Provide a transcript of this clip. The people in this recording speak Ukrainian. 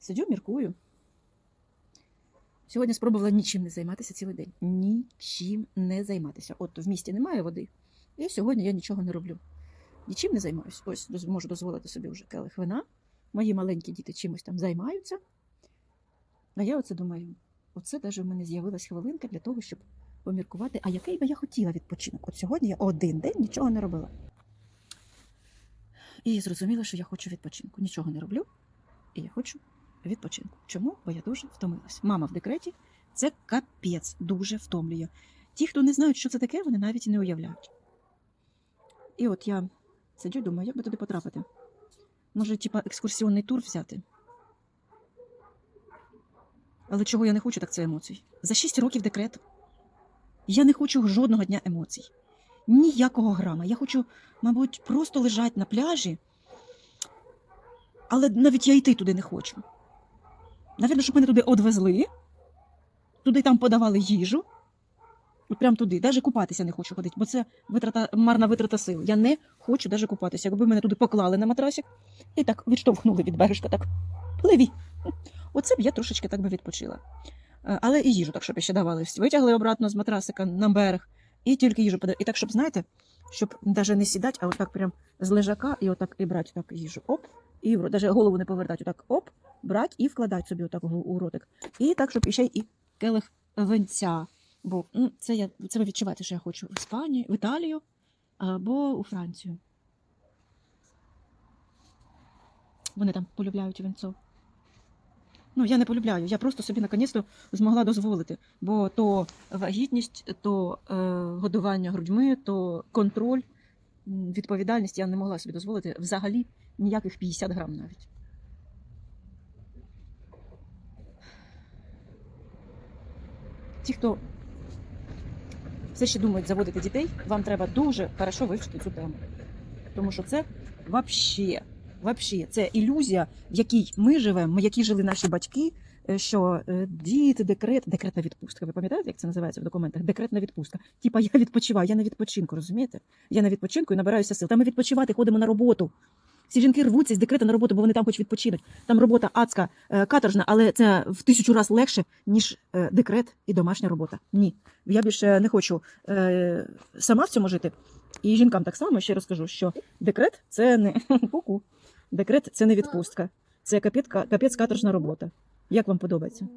Сидю, міркую. Сьогодні спробувала нічим не займатися цілий день. Нічим не займатися. От в місті немає води, і сьогодні я нічого не роблю. Нічим не займаюся. Ось можу дозволити собі вже келих вина. Мої маленькі діти чимось там займаються. А я оце думаю, оце навіть в мене з'явилась хвилинка для того, щоб поміркувати, а який би я хотіла відпочинок. От сьогодні я один день нічого не робила. І зрозуміла, що я хочу відпочинку. Нічого не роблю, і я хочу відпочинку. Чому? Бо я дуже втомилась. Мама в декреті це капець, дуже втомлює. Ті, хто не знають, що це таке, вони навіть і не уявляють. І от я сиджу думаю, як би туди потрапити. Може, типа екскурсіонний тур взяти. Але чого я не хочу, так це емоцій. За 6 років декрету я не хочу жодного дня емоцій. Ніякого грама. Я хочу, мабуть, просто лежати на пляжі, але навіть я йти туди не хочу. Навірно, щоб мене туди одвезли, туди там подавали їжу. Прям туди. Навіть купатися не хочу ходити, бо це витрата, марна витрата сил. Я не хочу навіть купатися. Якби мене туди поклали на матрасик і так відштовхнули від бережка, так пливі. Оце б я трошечки так би відпочила. Е, Але і їжу, так щоб ще давали. Витягли обратно з матрасика на берег, і тільки їжу подали. І так, щоб, знаєте, щоб навіть не сідати, а отак прям з лежака і отак і брати так їжу. Оп, і. Навіть голову не повертати, отак оп, брати і вкладати собі отак у, ротик. І так, щоб іще і келих винця. Бо м, це я це ви відчуваєте, що я хочу в Іспанію, в Італію або у Францію. Вони там полюбляють винцо. Ну, я не полюбляю, я просто собі наконець-то змогла дозволити. Бо то вагітність, то е, годування грудьми, то контроль, відповідальність я не могла собі дозволити взагалі ніяких 50 грам навіть. Ті, хто все ще думають заводити дітей, вам треба дуже хорошо вивчити цю тему. Тому що це вообще, вообще, це ілюзія, в якій ми живемо, в якій жили наші батьки, е, що е, діти, декрет, декретна відпустка. Ви пам'ятаєте, як це називається в документах? Декретна відпустка. Типа я відпочиваю, я на відпочинку, розумієте? Я на відпочинку і набираюся сил. Та ми відпочивати ходимо на роботу. Всі жінки рвуться з декрета на роботу, бо вони там хочуть відпочинуть. Там робота адська, е, каторжна, але це в тисячу разів легше, ніж е, декрет і домашня робота. Ні. Я більше не хочу е, сама в цьому жити. І жінкам так само ще розкажу, що декрет це не ку-ку. Декрет це не відпустка. Це капець каторжна робота. Як вам подобається?